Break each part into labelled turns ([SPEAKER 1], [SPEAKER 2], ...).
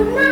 [SPEAKER 1] అన్న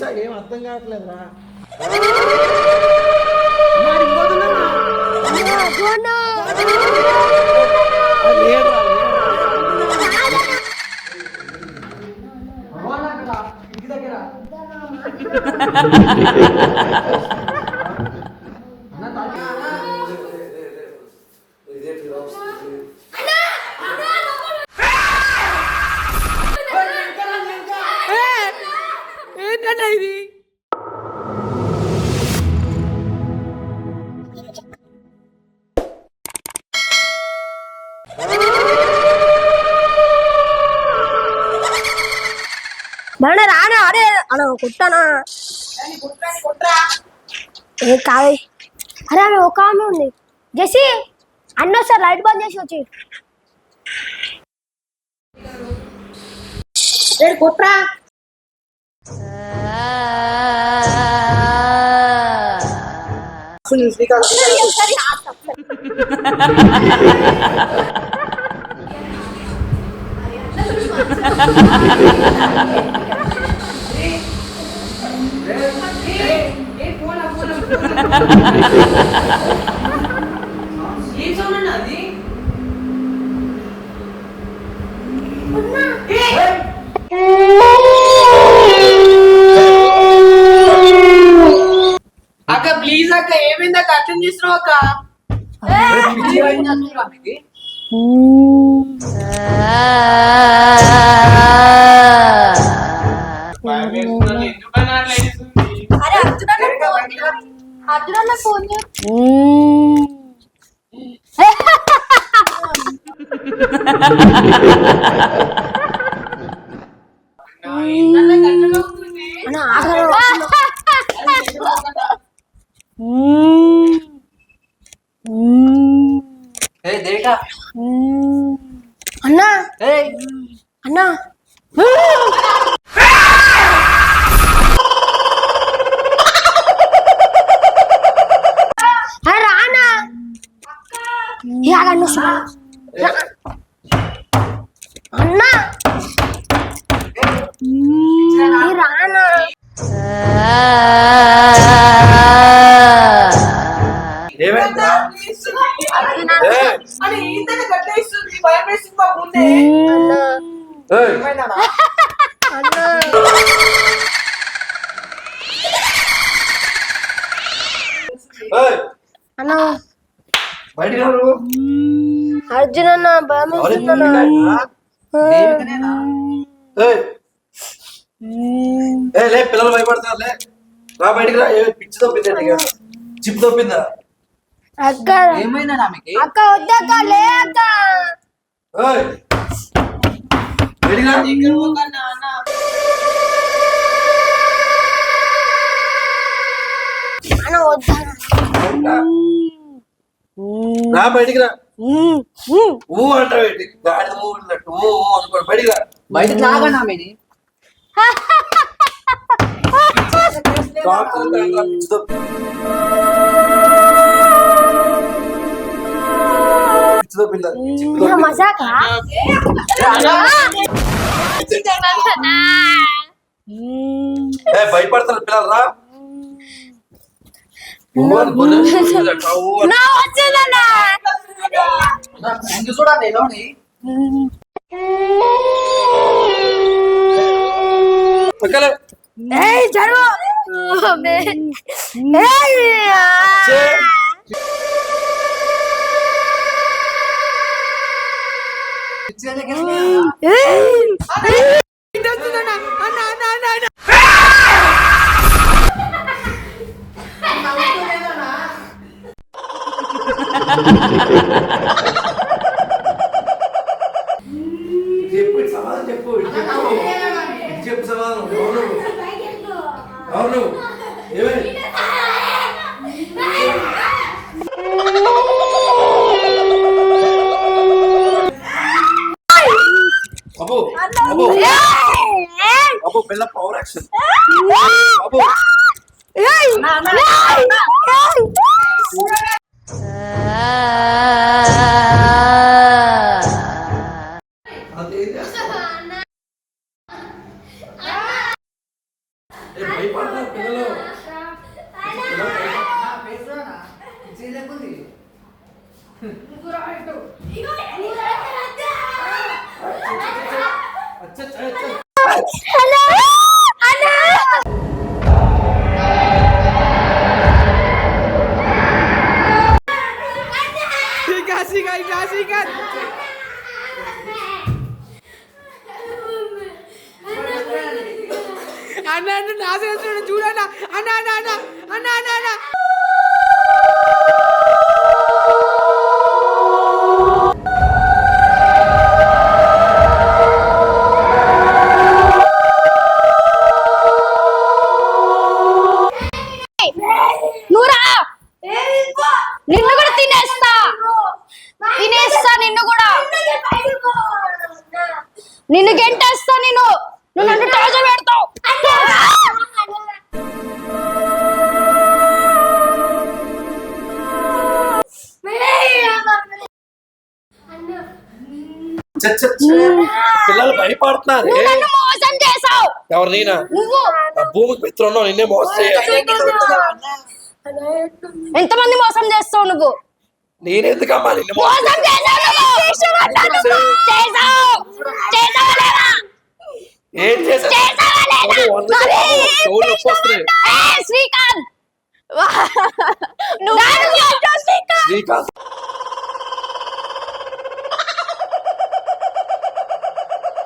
[SPEAKER 2] మనిషి ఏం అర్థం కావట్లేదురా.
[SPEAKER 1] మరి
[SPEAKER 3] మన రానా అరే అన్న కుట్టానా? ఏ కాదు అరే ఆమె ఒక ఆమె ఉంది. జెసి అన్న సార్ లైట్ బంద్ చేసి వచ్చి. కుట్రా.
[SPEAKER 2] శ్రీకాంత్
[SPEAKER 1] అక్క ప్లీజ్ అక్క ఏమైంది అక్క? అర్థం చేస్తున్నావు అక్క?
[SPEAKER 3] అర్జునన్న ఫోన్
[SPEAKER 1] నా ఏంటన్నా గట్లగా ఉంటుంది?
[SPEAKER 3] అన్న ఆఖరి
[SPEAKER 1] ఏయ్, దేవిక.
[SPEAKER 3] అన్న
[SPEAKER 1] ఏయ్,
[SPEAKER 3] అన్న అరే రానా ఏ ఆగండి వస్తున్నా. రా. అన్న ఏ రానా
[SPEAKER 2] ఏమైందిరా? ఏయ్,
[SPEAKER 1] అని ఈతని కట్టేస్తుంది భయం వేస్తుంది మా ముందే
[SPEAKER 3] అన్న
[SPEAKER 2] ఏయ్,
[SPEAKER 1] ఏమైందా
[SPEAKER 3] అన్న
[SPEAKER 2] ఏయ్,
[SPEAKER 3] అన్న
[SPEAKER 2] బయటికి రా నువ్వు.
[SPEAKER 3] అర్జున్ అన్న భయం
[SPEAKER 2] ఎవరు
[SPEAKER 3] వేస్తుందన్న.
[SPEAKER 1] దేవికనేనా
[SPEAKER 2] ఏయ్. ఏయ్, లే పిల్లలు భయపడతారు లే. రా బయటికి రా. ఏ పిచ్చి తప్పింది? చిప్ తప్పిందా?
[SPEAKER 3] అక్క.
[SPEAKER 1] ఆమెకి
[SPEAKER 3] అక్క వద్దక్క లే అక్క.
[SPEAKER 2] బయటికి
[SPEAKER 1] అన్న
[SPEAKER 3] వద్దా.
[SPEAKER 2] రా బయటికి రా. ఊ
[SPEAKER 3] అంటావేంటి
[SPEAKER 2] గాడి భయపడతారు పిల్లలు
[SPEAKER 4] నా వచ్చిందన్నా
[SPEAKER 2] చూడండి లోని
[SPEAKER 3] పక్కలే
[SPEAKER 4] ఏయ్ జరువు ఏయ్.
[SPEAKER 2] ఇగో నీ
[SPEAKER 3] అచ్చ అచ్చ. పిల్లలు భయపడుతున్నారు. ఎవరు నేనా? భూమికి మిత్రున్నావు నిన్నే మోసం
[SPEAKER 4] ఎంతమంది మోసం చేస్తావు నువ్వు?
[SPEAKER 3] నేనెందుకమ్మా నిన్ను ఏం
[SPEAKER 4] చేశావు? శ్రీకాంత్. శ్రీకాంత్.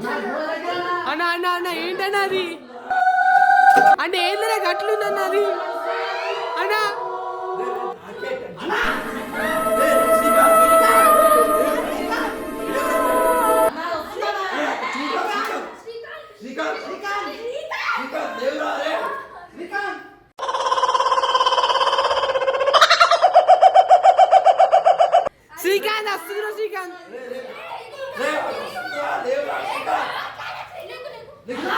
[SPEAKER 2] అన్న అన్న అన్న ఏంటన్నా అది అంటే ఏంటన్నా గట్లుందన్న అది అన్నా. देखो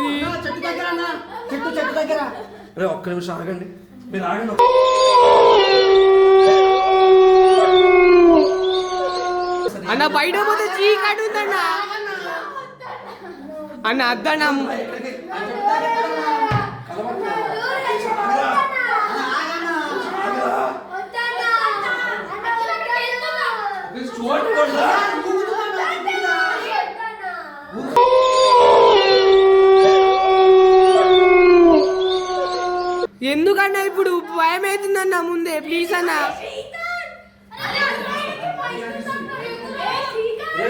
[SPEAKER 2] అరే ఒక్క నిమిషం ఆగండి. మీరు ఆగండి.
[SPEAKER 1] అన్న బయట పోతే చీకటి ఉందన్న అన్న అద్దన్న
[SPEAKER 2] చూడండి రా.
[SPEAKER 1] ఎందుకన్నా ఇప్పుడు భయం అవుతుందన్న ముందే ప్లీజ్ అన్న
[SPEAKER 2] ఏ,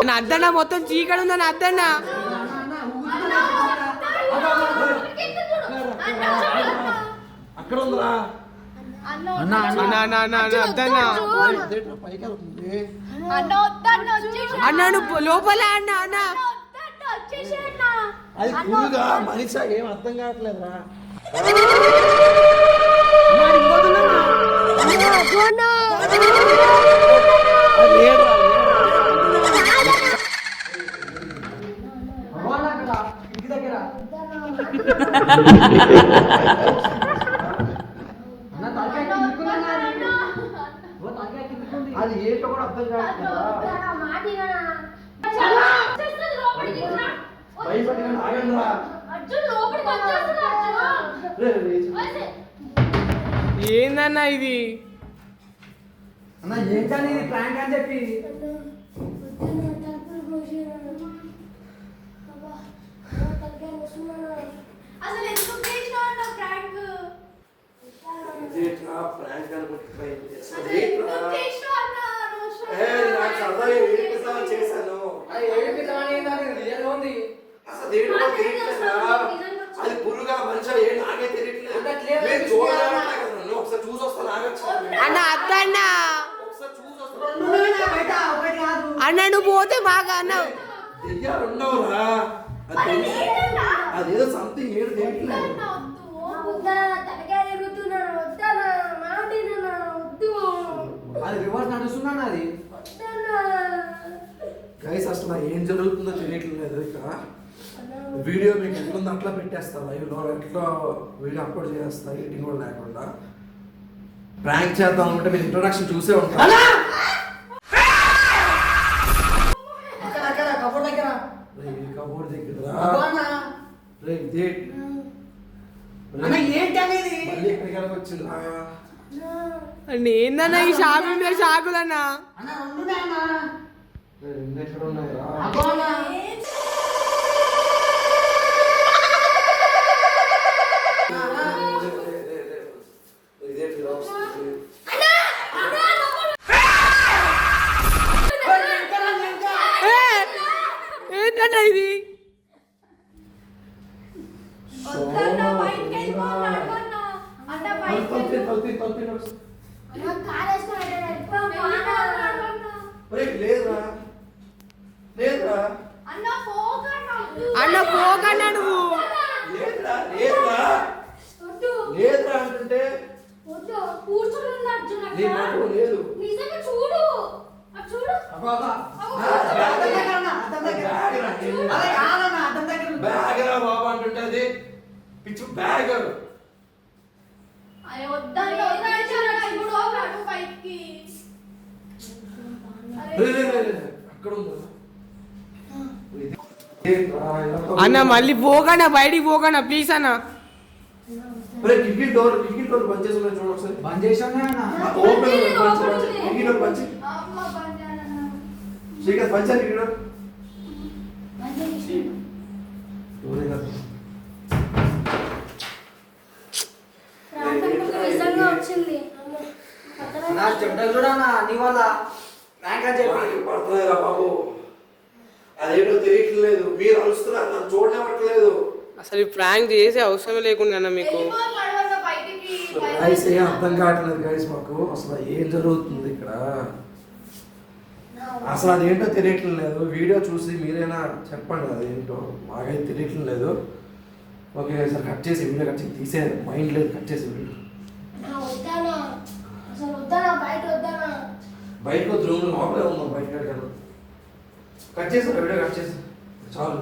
[SPEAKER 1] అన్న అద్దన్న మొత్తం చీకటి ఉందన్న అద్దన్న.
[SPEAKER 2] అక్కడ ఉందిరా
[SPEAKER 1] అన్న. అన్న అన్న అన్న అన్న అద్దన్న.
[SPEAKER 2] అదేంట్రా పైకి వెళ్తుంది
[SPEAKER 1] అన్న నువ్వు లోపల అన్న అన్న.
[SPEAKER 2] అది పురుగా మనిషి ఏం అర్థం కావట్లేదురా. లేదురా.
[SPEAKER 5] అది.
[SPEAKER 2] ఏంటో కూడా అర్థం కావట్లేదురా
[SPEAKER 1] ఇది
[SPEAKER 5] అన్న ఏంటని ఇది ప్రాంక్ అని చెప్పి
[SPEAKER 3] అసలు ఎందుకు చేసినావు అన్న ప్రాంక్
[SPEAKER 2] ఇదేంట్రా, ప్రాంక్ అనుకుంటే ట్రై చేస్తాను.
[SPEAKER 3] అసలు
[SPEAKER 2] ఏంట్రా?
[SPEAKER 3] ఎందుకు చేసినావు అన్న అనవసరం.
[SPEAKER 2] ఏ, నాకు సరదాగా ఏడిపిద్దామని చేశాను
[SPEAKER 5] అది ఏడిపిద్దామని ఏంటని రియల్ ఉంది
[SPEAKER 2] అసలు ఏంటో తెలియట్లేదురా. అది పురుగా మనిషి ఏం నాకే తెలియట్లేదు నేను
[SPEAKER 5] కదా.
[SPEAKER 2] ఒకసారి చూసి వస్తాను ఆగచ్చు
[SPEAKER 1] అన్న అద్దన్న
[SPEAKER 2] ఒకసారి చూసి వస్తాను
[SPEAKER 1] అన్న నువ్వు పోతే మాకు అన్న
[SPEAKER 2] దెయ్యాలు ఉండవురా. అదేదో సంథింగ్ ఏడు
[SPEAKER 3] వద్దు.
[SPEAKER 5] అది రివర్స్ నడుస్తున్నాను అది.
[SPEAKER 2] గైస్ అసలు ఏం జరుగుతుందో తెలియట్లేదు ఇక్కడ. వీడియో మీకు ఎట్లుందో అట్లా పెట్టేస్తా. లైవ్లో ఎట్లా వీడియో అప్లోడ్ చేస్తా ఎడిటింగ్ కూడా లేకుండా. ప్రాంక్ చేద్దాం అనుకుంటే మీరు ఇంట్రొడక్షన్ చూసే ఉంటారు
[SPEAKER 5] అక్కడ అక్కడ కబోర్డ్ దగ్గర
[SPEAKER 2] రే, ఈ కబోర్డ్ దగ్గర
[SPEAKER 5] అబ్బా అన్న
[SPEAKER 2] రే, ఇదే
[SPEAKER 5] అన్న ఏంటి అనేది
[SPEAKER 2] మళ్ళీ ఎక్కడికి వచ్చిందా
[SPEAKER 1] అన్న ఏందన్న ఈ షాకుల మీద షాకులన్న
[SPEAKER 5] అన్న రెండున్నాయన్నా
[SPEAKER 2] రే, రెండు ఎక్కడ ఉన్నాయిరా
[SPEAKER 5] అబ్బా అన్న
[SPEAKER 2] రే, రే, రే, రే. ఇదేంటి ఇలా వస్తుంది?
[SPEAKER 1] ఏ, ఏంటన్న ఇది
[SPEAKER 3] వద్దన్న, బయటికి వెళ్ళిపోతాడు అన్న. అన్న, బయటికి
[SPEAKER 2] తలుపు తీ,
[SPEAKER 3] వెళ్ళిపో.
[SPEAKER 2] తలుపు తీ, తలుపు తీ, నడుస్తు.
[SPEAKER 3] అన్న, కాలేసుకొని వెళ్ళిపోతాడు అన్న.
[SPEAKER 2] రే, లేదురా లేదురా
[SPEAKER 3] అన్న, పోకన్న, వద్దు.
[SPEAKER 1] అన్న పోకన్న నువ్వు
[SPEAKER 2] లేదురా లేదురా
[SPEAKER 3] వద్దు.
[SPEAKER 2] లేదురా అంటుంటే
[SPEAKER 3] వద్దు. కూర్చొని ఉంది అర్జున్
[SPEAKER 2] నీ లేదు.
[SPEAKER 3] నిజంగా చూడు. చూడు.
[SPEAKER 5] దగ్గర అన్న దగ్గర కాదన్న దగ్గర
[SPEAKER 2] బాబు పిచ్చు
[SPEAKER 1] అన్న మళ్ళీ పోకన్న బయటికి పోకన్న ప్లీజ్ అన్న.
[SPEAKER 2] కిటికీ డోర్ కిటికీ డోర్ బంద్ చేసి ఉన్నాయి చూడు ఒకసారి?
[SPEAKER 5] బంద్ చేసాను
[SPEAKER 2] ఓపెన్. కిటికీ డోర్ పంచి. శ్రీకాంత్ కిటికీ డోర్.
[SPEAKER 5] నా చెడ్డలు చూడన్నా నీ వల్ల చెప్పి.
[SPEAKER 2] పడుతున్నాయిరా బాబు. అదేంటో తెలియట్లేదు. మీరు అరుస్తున్నారు నన్ను చూడలేవట్లేదు
[SPEAKER 1] అసలు ప్రాంక్ చేసే అవసరం లేకుండా మీకు.
[SPEAKER 2] గైస్ ఏం అర్థం కావట్లేదు గైస్ మాకు. అసలు ఏం జరుగుతుంది ఇక్కడ? అసలు అదేంటో తెలియట్లేదు లేదు. వీడియో చూసి మీరైనా చెప్పండి అదేంటో. మాకైతే తెలియట్లేదు లేదు. ఓకే సార్ కట్ చేసి వీడియో కట్ చేసి తీసే మైండ్ లేదు కట్ చేసి వీడియో.
[SPEAKER 3] వద్దానా అసలు వద్దానా బయట
[SPEAKER 2] వచ్చి రూమ్ లోపలే ఉన్నాం బయట కట్ చేసి వీడియో కట్ చేసి. చాలు.